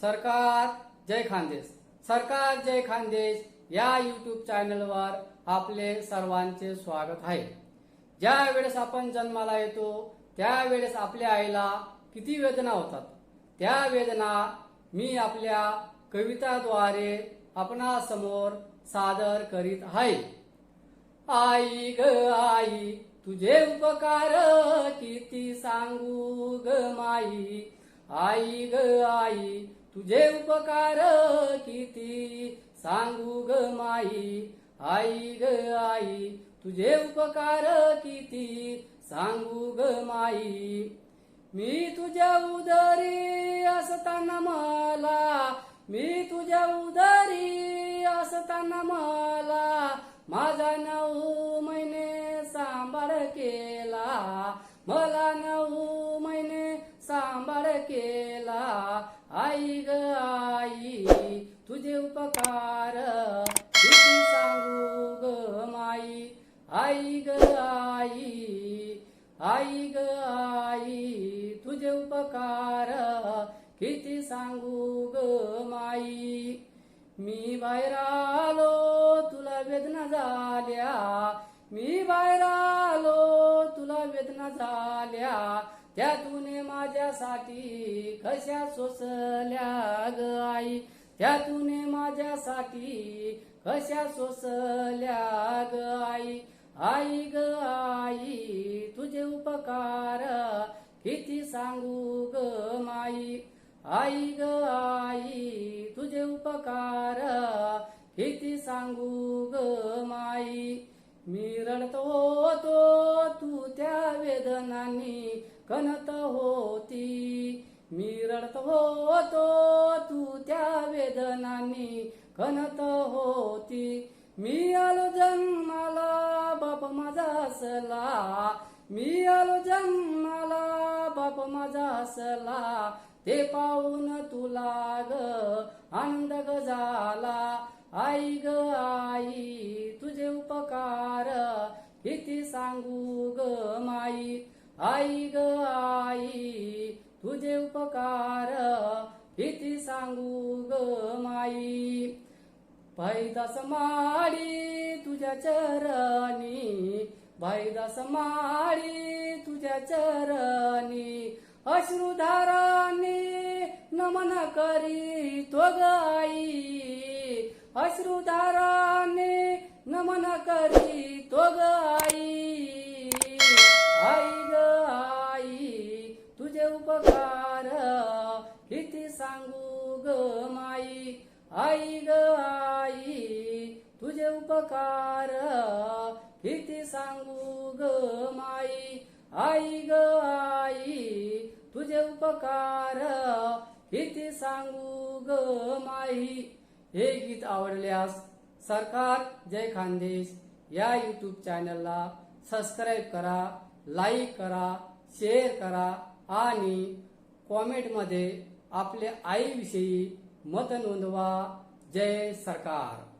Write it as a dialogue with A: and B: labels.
A: सरकार जय खानदेश. सरकार जय खानदेश या यूट्यूब चॅनलवर आपले सर्वांचे स्वागत आहे. ज्या वेळेस आपण जन्माला येतो त्यावेळेस आपल्या आईला किती वेदना होतात. त्या वेदना मी आपल्या कविताद्वारे आपणासमोर सादर करीत आहे. आई ग आई तुझे उपकार किती सांगू ग माई. आई ग आई तुझे उपकार किती? सांगू ग माई आई ग आई तुझे उपकार किती? सांगू ग माई मी तुझ्या उदरी असताना मला मी तुझ्या उदरी असताना मला माझा नऊ महिने सांभाळ केला मला नऊ महिने सांभाळ केला. आई ग आई तुझे उपकार. किती सांगू ग माई? आई ग आई आई ग आई तुझे उपकार. किती सांगू ग माई? मी बाहेर आलो तुला वेदना झाल्या. मी बाहेर आलो तुला वेदना झाल्या त्यातून माझ्यासाठी कशा सोसल्या ग आई? त्यातून माझ्यासाठी कशा सोसल्या ग आई? आई ग आई तुझे उपकार किती सांगू ग माई? आई ग आई तुझे उपकार वेदनांनी कणत होती. मी रडत होतो तू त्या वेदनांनी कणत होती. मी आलो जन्माला बाप माझा असला. मी आलो जन्माला बाप माझा असला. ते पाहून तुला ग आनंद ग झाला. आई ग आई तुझे उपकार किती सांगू ग माई. आई ग आई तुझे उपकार. किती सांगू ग माई. भाईदास माळी तुझ्या चरणी. भाईदास माळी तुझ्या चरणी. अश्रुधाराने नमन करी तो गाई अश्रुधाराने नमन करी तो गाई उपकार किती सांगू ग माई? आई ग आई तुझे उपकार. किती सांगू ग माई? आई ग आई तुझे उपकार. किती सांगू ग माई? हे गीत आवडल्यास सरकार जय खानदेश या यूट्यूब चॅनलला सबस्क्राईब करा लाईक करा शेअर करा. आणि कॉमेंटमध्ये आपल्या आईविषयी मत नोंदवा. जय सरकार.